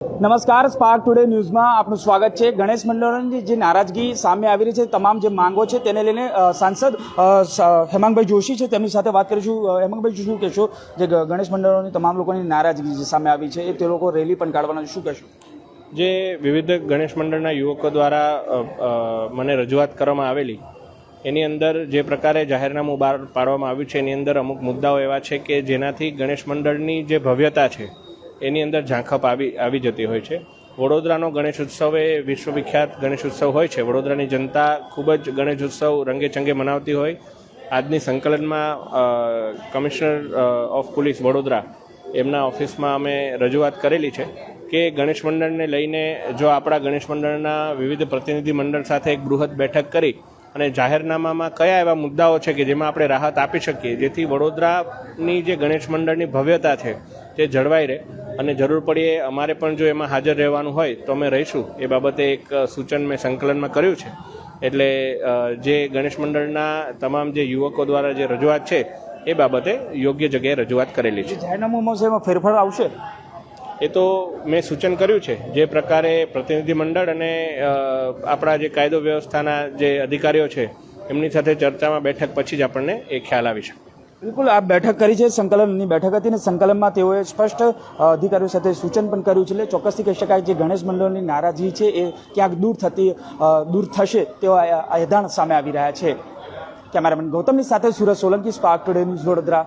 નમસ્કાર spark today ન્યૂઝમાં આપનું સ્વાગત છે. ગણેશ મંડળોની જે નારાજગી સામે આવી રહી છે, તમામ જે માંગો છે તેને લઈને સાંસદ હેમાંગભાઈ જોશી છે, તેમની સાથે વાત કરીશું. હેમાંગભાઈ, શું કહેશો? જે ગણેશ મંડળોની તમામ લોકોની નારાજગી જે સામે આવી છે, એ તે લોકો રેલી પણ કાઢવાના શું કહેશો? જે વિવિધ ગણેશ મંડળના યુવકો દ્વારા મને રજૂઆત કરવામાં આવેલી, એની અંદર જે પ્રકારે જાહેરનામું બહાર પાડવામાં આવ્યું છે, એની અંદર અમુક મુદ્દાઓ એવા છે કે જેનાથી ગણેશ મંડળની જે ભવ્યતા છે એની અંદર ઝાંખપ આવી આવી જતી હોય છે. વડોદરાનો ગણેશ ઉત્સવ એ વિશ્વવિખ્યાત ગણેશ ઉત્સવ હોય છે. વડોદરાની જનતા ખૂબ જ ગણેશ ઉત્સવ રંગે ચંગે મનાવતી હોય. આજની સંકલનમાં કમિશનર ઓફ પોલીસ વડોદરા એમના ઓફિસમાં અમે રજૂઆત કરેલી છે કે ગણેશ મંડળને લઈને જો આપણા ગણેશ મંડળના વિવિધ પ્રતિનિધિ મંડળ સાથે એક બૃહદ બેઠક કરી અને જાહેરનામામાં કયા એવા મુદ્દાઓ છે કે જેમાં આપણે રાહત આપી શકીએ, જેથી વડોદરાની જે ગણેશ મંડળની ભવ્યતા છે તે જળવાઈ રહે અને જરૂર પડીએ અમારે પણ જો એમાં હાજર રહેવાનું હોય તો અમે રહીશું. એ બાબતે એક સૂચન મેં સંકલનમાં કર્યું છે. એટલે જે ગણેશ મંડળના તમામ જે યુવકો દ્વારા જે રજૂઆત છે એ બાબતે યોગ્ય જગ્યાએ રજૂઆત કરેલી છે. જાહેરનામામાં છે એમાં ફેરફાર આવશે? એ તો મેં સૂચન કર્યું છે. જે પ્રકારે પ્રતિનિધિ મંડળ અને આપણા જે કાયદો વ્યવસ્થાના જે અધિકારીઓ છે એમની સાથે ચર્ચામાં બેઠક પછી જ આપણને એ ખ્યાલ આવી શકે. બિલકુલ, આ બેઠક કરી છે સંકલનની બેઠક હતી અને સંકલનમાં તેઓએ સ્પષ્ટ અધિકારીઓ સાથે સૂચન પણ કર્યું છે. એટલે ચોક્કસથી કહી શકાય જે ગણેશ મંડળની નારાજગી છે એ ક્યાંક દૂર થતી દૂર થશે તેવા એધાણ સામે આવી રહ્યા છે. કેમેરામેન ગૌતમની સાથે Surat Solanki, Spark Today News, Vadodara.